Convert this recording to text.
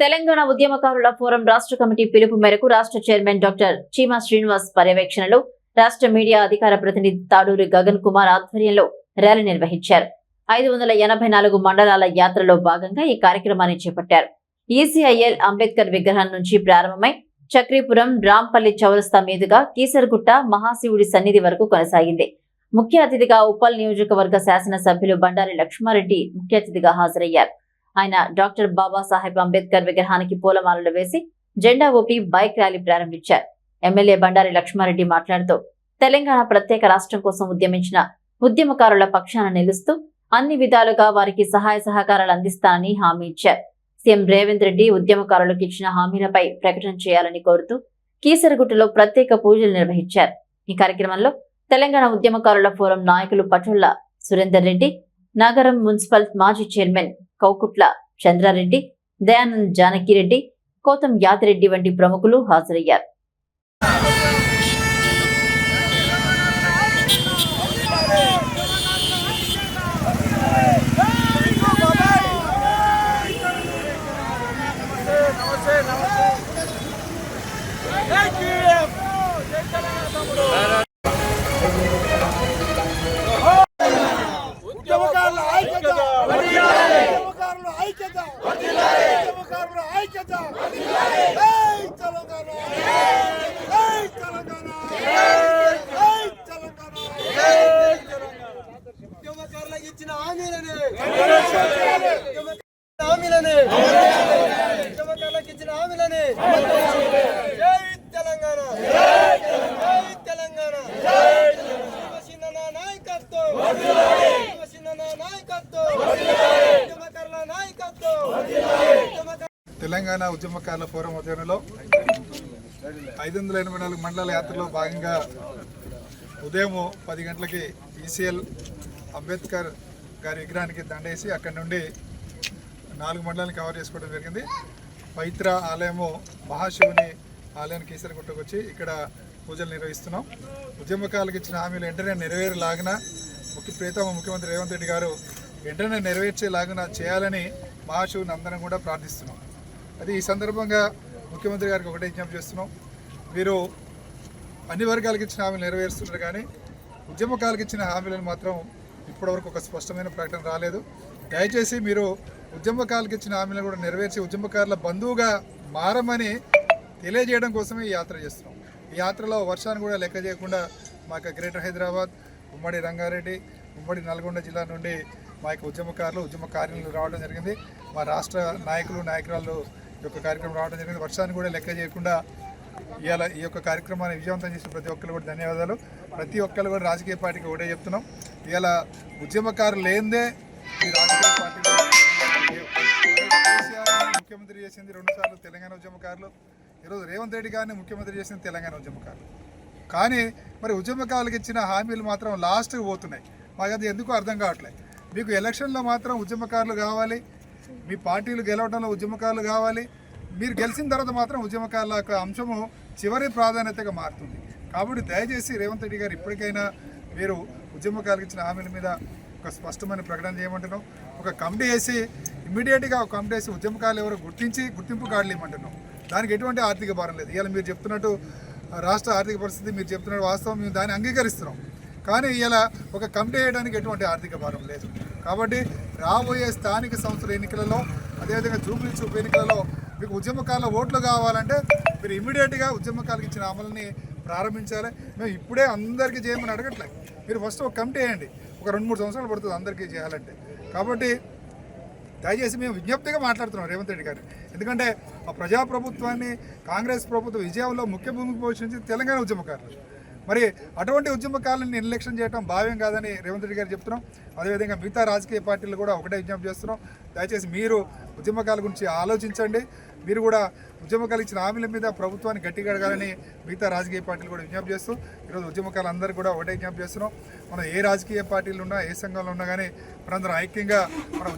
తెలంగాణ ఉద్యమకారుల ఫోరం రాష్ట్ర కమిటీ పిలుపు మేరకు రాష్ట్ర చైర్మన్ డాక్టర్ చీమా శ్రీనివాస్ పర్యవేక్షణలో రాష్ట్ర మీడియా అధికార ప్రతినిధి తాడూరి గగన్ కుమార్ ఆధ్వర్యంలో ర్యాలీ నిర్వహించారు. ఐదు వందల ఎనభై నాలుగు మండలాల యాత్రలో భాగంగా ఈ కార్యక్రమాన్ని చేపట్టారు. ఈసీఐఎల్ అంబేద్కర్ విగ్రహం నుంచి ప్రారంభమై చక్రీపురం రాంపల్లి చౌరస్తా మీదుగా కీసరగుట్ట మహాశివుడి సన్నిధి వరకు కొనసాగింది. ముఖ్య అతిథిగా ఉప్పల్ నియోజకవర్గ శాసనసభ్యులు బండారి లక్ష్మారెడ్డి ముఖ్య అతిథిగా హాజరయ్యారు. ఆయన డాక్టర్ బాబాసాహెబ్ అంబేద్కర్ విగ్రహానికి పూలమాలలు వేసి జెండా ఊపి బైక్ ర్యాలీ ప్రారంభించారు. ఎమ్మెల్యే బండారి లక్ష్మారెడ్డి మాట్లాడుతూ తెలంగాణ ప్రత్యేక రాష్ట్రం కోసం ఉద్యమించిన ఉద్యమకారుల పక్షాన నిలుస్తూ అన్ని విధాలుగా వారికి సహాయ సహకారాలు అందిస్తానని హామీ ఇచ్చారు. సీఎం రేవంత్ రెడ్డి ఉద్యమకారులకు ఇచ్చిన హామీలపై ప్రకటన చేయాలని కోరుతూ కీసరగుట్టలో ప్రత్యేక పూజలు నిర్వహించారు. ఈ కార్యక్రమంలో తెలంగాణ ఉద్యమకారుల ఫోరం నాయకులు పటుళ్ళ సురేందర్ రెడ్డి నగరం మున్సిపల్ మాజీ చైర్మన్ కౌకుట్ల చంద్రారెడ్డి దయానంద్ జానకిరెడ్డి కోతం యాతిరెడ్డి వంటి ప్రముఖులు హాజరయ్యారు ఉద్యమకారుల ఐక్యత ఉద్యమకారుల ఐక్యత ఉద్యమకారుల ఐక్యత జై తెలంగాణ జై తెలంగాణ జై తెలంగాణ ఉద్యమకారులకు ఇచ్చిన హామీలని హామీలని ఉద్యమకారులకు ఇచ్చిన హామీలని జై తెలంగాణ జై తెలంగాణ శివసేన నాయకత్వం శివసేన నాయకత్వం ఉద్యమకారుల నాయకత్వం తెలంగాణ ఉద్యమకారుల ఫోరం ఆధ్వర్యంలో ఐదు వందల ఎనభై నాలుగు మండల యాత్రలో భాగంగా ఉదయం పది గంటలకి ఈసీఎల్ అంబేద్కర్ గారి విగ్రహానికి దండేసి అక్కడి నుండి నాలుగు మండలాన్ని కవర్ చేసుకోవడం జరిగింది. పవిత్ర ఆలయము మహాశివుని ఆలయానికి ఈశ్వరగుట్టకు వచ్చి ఇక్కడ పూజలు నిర్వహిస్తున్నాం. ఉద్యమకాలకు ఇచ్చిన హామీలు వెంటనే నెరవేరేలాగిన ముఖ్య ప్రీతమ ముఖ్యమంత్రి రేవంత్ రెడ్డి గారు వెంటనే నెరవేర్చేలాగిన చేయాలని మహాశివుని అందరం కూడా ప్రార్థిస్తున్నాం. అది ఈ సందర్భంగా ముఖ్యమంత్రి గారికి ఒకటే విజ్ఞప్తి చేస్తున్నాం. మీరు అన్ని వర్గాలకు ఇచ్చిన హామీలు నెరవేరుస్తున్నారు కానీ ఉద్యమకాలకు ఇచ్చిన హామీలను మాత్రం ఇప్పటివరకు ఒక స్పష్టమైన ప్రకటన రాలేదు. దయచేసి మీరు ఉద్యమకారులకు ఇచ్చిన హామీలను కూడా నెరవేర్చి ఉద్యమకారుల బంధువుగా మారమని తెలియజేయడం కోసమే ఈ యాత్ర చేస్తున్నాం. ఈ యాత్రలో వర్షాన్ని కూడా లెక్క చేయకుండా మా యొక్క గ్రేటర్ హైదరాబాద్ ఉమ్మడి రంగారెడ్డి ఉమ్మడి నల్గొండ జిల్లా నుండి మా యొక్క ఉద్యమకారులు ఉద్యమ కార్యాలయాలు రావడం జరిగింది. మా రాష్ట్ర నాయకులు నాయకురాలు ఈ యొక్క కార్యక్రమం రావడం జరిగింది. వర్షాన్ని కూడా లెక్క చేయకుండా ఇవాళ ఈ యొక్క కార్యక్రమాన్ని విజయవంతం చేసిన ప్రతి ఒక్కరు కూడా ధన్యవాదాలు. ప్రతి ఒక్కరు కూడా రాజకీయ పార్టీకి ఒకటే చెప్తున్నాం. ఇవాళ ఉద్యమకారులు లేనిదే ఈ రాజకీయ పార్టీలో ముఖ్యమంత్రి చేసింది రెండుసార్లు తెలంగాణ ఉద్యమకారులు. ఈరోజు రేవంత్ రెడ్డి గారిని ముఖ్యమంత్రి చేసింది తెలంగాణ ఉద్యమకారులు. కానీ మరి ఉద్యమకారులకు ఇచ్చిన హామీలు మాత్రం లాస్ట్కి పోతున్నాయి. మాకు అది ఎందుకు అర్థం కావట్లేదు. మీకు ఎలక్షన్లో మాత్రం ఉద్యమకారులు కావాలి మీ పార్టీలు గెలవడంలో ఉద్యమకారులు కావాలి మీరు గెలిచిన తర్వాత మాత్రం ఉద్యమకారుల యొక్క అంశము చివరి ప్రాధాన్యతగా మారుతుంది. కాబట్టి దయచేసి రేవంత్ రెడ్డి గారు ఇప్పటికైనా మీరు ఉద్యమకారులకు ఇచ్చిన హామీల మీద ఒక స్పష్టమైన ప్రకటన చేయమంటున్నాం ఒక కమిటీ వేసి ఇమ్మీడియట్గా ఒక కమిటీ వేసి ఉద్యమకారులు ఎవరు గుర్తించి గుర్తింపు కార్డులు ఇవ్వమంటున్నాం దానికి ఎటువంటి ఆర్థిక భారం లేదు. ఇవాళ మీరు చెప్తున్నట్టు రాష్ట్ర ఆర్థిక పరిస్థితి మీరు చెప్తున్న వాస్తవం మేము దాన్ని అంగీకరిస్తున్నాం. కానీ ఇలా ఒక కమిటీ వేయడానికి ఎటువంటి ఆర్థిక భారం లేదు. కాబట్టి రాబోయే స్థానిక సంస్థల ఎన్నికలలో అదేవిధంగా జూబ్లీ చూపు ఎన్నికలలో మీకు ఉద్యమకాల ఓట్లు కావాలంటే మీరు ఇమీడియట్గా ఉద్యమకాలకు ఇచ్చిన అమలుని ప్రారంభించాలి. మేము ఇప్పుడే అందరికీ చేయమని అడగట్లేదు మీరు ఫస్ట్ ఒక కమిటీ వేయండి. ఒక రెండు మూడు సంవత్సరాలు పడుతుంది అందరికీ చేయాలంటే. కాబట్టి దయచేసి మేము విజ్ఞప్తిగా మాట్లాడుతున్నాం రేవంత్ రెడ్డి గారు ఎందుకంటే ఆ ప్రజాప్రభుత్వాన్ని కాంగ్రెస్ ప్రభుత్వం విజయంలో ముఖ్య భూమికి పోషించి తెలంగాణ ఉద్యమకారులు. మరి అటువంటి ఉద్యమకాలను నిర్లక్ష్యం చేయడం భావ్యం కాదని రేవంత్ రెడ్డి గారు చెప్తున్నాం. అదేవిధంగా మిగతా రాజకీయ పార్టీలు కూడా ఒకటే విజ్ఞప్తి చేస్తున్నాం. దయచేసి మీరు ఉద్యమకాల గురించి ఆలోచించండి. మీరు కూడా ఉద్యమకాలు ఇచ్చిన హామీల మీద ప్రభుత్వాన్ని గట్టిగా అడగాలని మిగతా రాజకీయ పార్టీలు కూడా విజ్ఞప్తి చేస్తూ ఈరోజు ఉద్యమకాలు అందరూ కూడా ఒకటే విజ్ఞప్తి చేస్తున్నాం. మనం ఏ రాజకీయ పార్టీలు ఉన్నా ఏ సంఘంలో ఉన్నా కానీ మనందరం ఐక్యంగా మన